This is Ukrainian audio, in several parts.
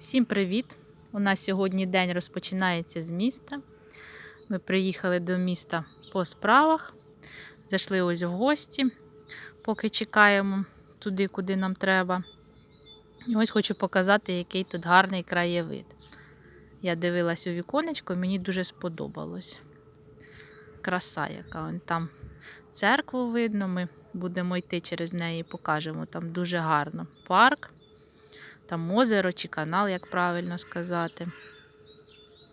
Всім привіт! У нас сьогодні день розпочинається з міста. Ми приїхали до міста по справах. Зайшли ось в гості, поки чекаємо туди, куди нам треба. І ось хочу показати, який тут гарний краєвид. Я дивилась у віконечко, мені дуже сподобалось. Краса, яка Вон там церкву видно. Ми будемо йти через неї, покажемо. Там дуже гарно. Парк. Там озеро чи канал, як правильно сказати.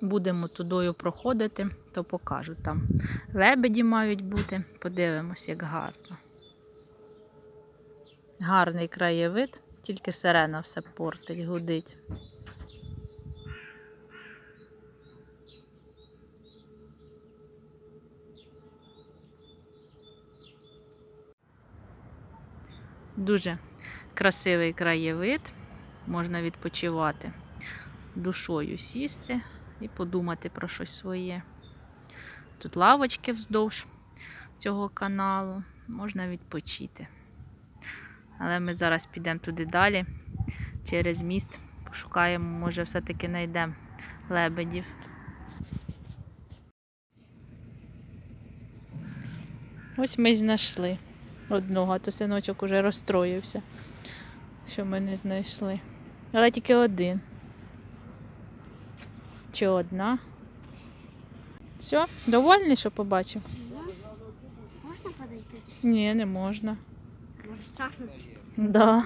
Будемо тудою проходити, то покажу. Там лебеді мають бути. Подивимось, як гарно. Гарний краєвид, тільки сирена все портить, гудить. Дуже красивий краєвид можна відпочивати, душою сісти і подумати про щось своє. Тут лавочки вздовж цього каналу, можна відпочити. Але ми зараз підемо туди далі, через міст, пошукаємо, може, все-таки знайдемо лебедів. Ось ми знайшли одного, а то синочок уже розстроївся що ми не знайшли. Але тільки один. Чи одна. Все, довольний, що побачив? Можна подойти? Ні, не можна. Може цахнути? Да.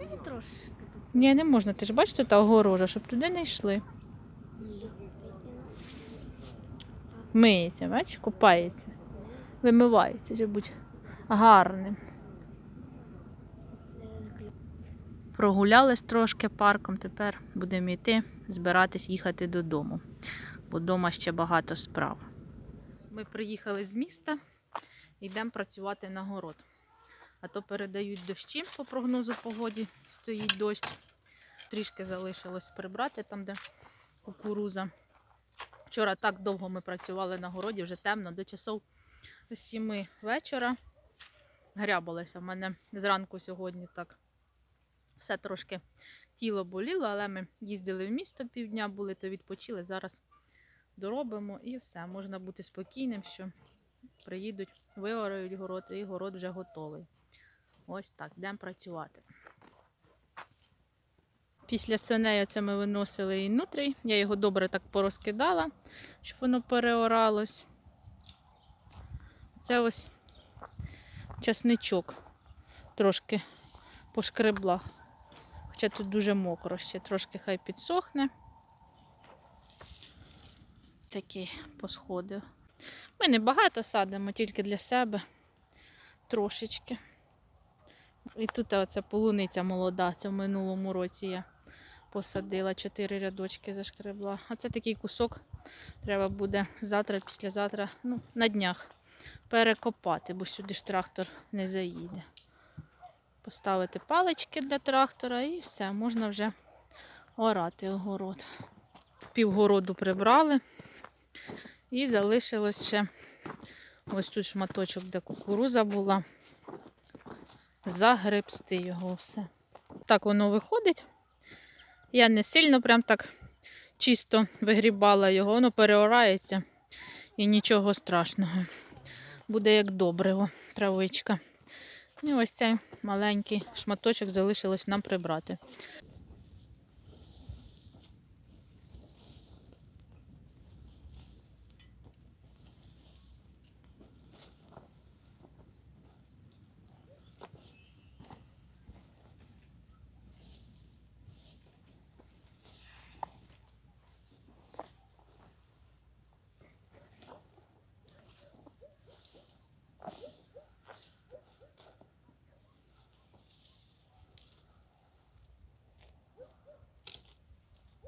Ну, трошки. Ні, не можна. Ти ж бачиш, тут огорожа, щоб туди не йшли. Миється, бачиш, купається. Вимивається, щоб бути гарним. Прогулялись трошки парком, тепер будемо йти, збиратись їхати додому, бо вдома ще багато справ. Ми приїхали з міста йдемо працювати на город. А то передають дощі по прогнозу погоді, стоїть дощ. Трішки залишилось прибрати там, де кукуруза. Вчора так довго ми працювали на городі, вже темно, до часов 7 вечора. Грябалася в мене зранку сьогодні так все трошки тіло боліло, але ми їздили в місто півдня, були, то відпочили. Зараз доробимо і все. Можна бути спокійним, що приїдуть, виорають город, і город вже готовий. Ось так, йдемо працювати. Після свиней це ми виносили і нутрій. Я його добре так порозкидала, щоб воно переоралось. Це ось часничок трошки пошкребла. Хоча тут дуже мокро, ще трошки хай підсохне. Такий посходив. Ми не багато садимо, тільки для себе трошечки. І тут оця полуниця молода, це в минулому році я посадила, чотири рядочки зашкребла. А це такий кусок треба буде завтра, післязавтра, ну, на днях перекопати, бо сюди ж трактор не заїде поставити палички для трактора і все, можна вже орати огород. Півгороду прибрали. І залишилось ще ось тут шматочок, де кукуруза була. Загребсти його все. Так воно виходить. Я не сильно прям так чисто вигрібала його, воно переорається і нічого страшного. Буде як добриво, травичка. І ось цей маленький шматочок залишилось нам прибрати.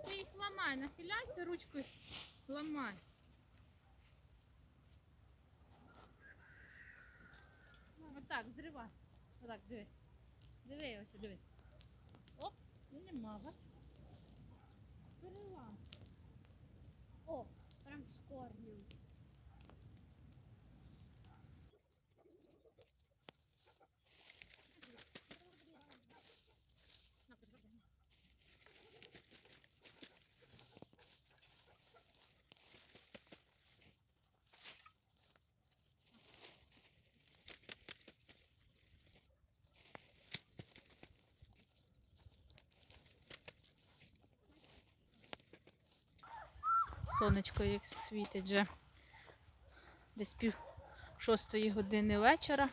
Ти їх ламай, нахиляйся ручкою, ламай. Ну, Отак, зривай. Отак, диви. Диви ось, диви. Оп, і нема, бач. Перелам. Сонечко як світить вже десь пів шостої години вечора.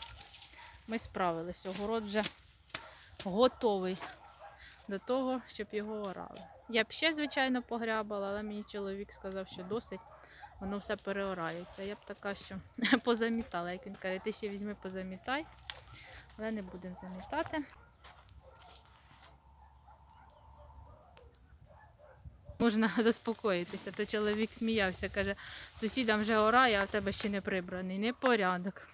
Ми справились. Огород вже готовий до того, щоб його орали. Я б ще, звичайно, погрябала, але мені чоловік сказав, що досить, воно все переорається. Я б така, що позамітала, як він каже, ти ще візьми позамітай, але не будемо замітати. Можна заспокоїтися, то чоловік сміявся, каже, сусідам вже ора, а в тебе ще не прибраний, непорядок.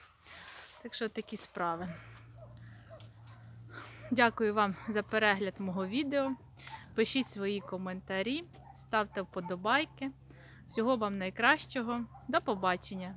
Так що такі справи. Дякую вам за перегляд мого відео. Пишіть свої коментарі, ставте вподобайки. Всього вам найкращого. До побачення!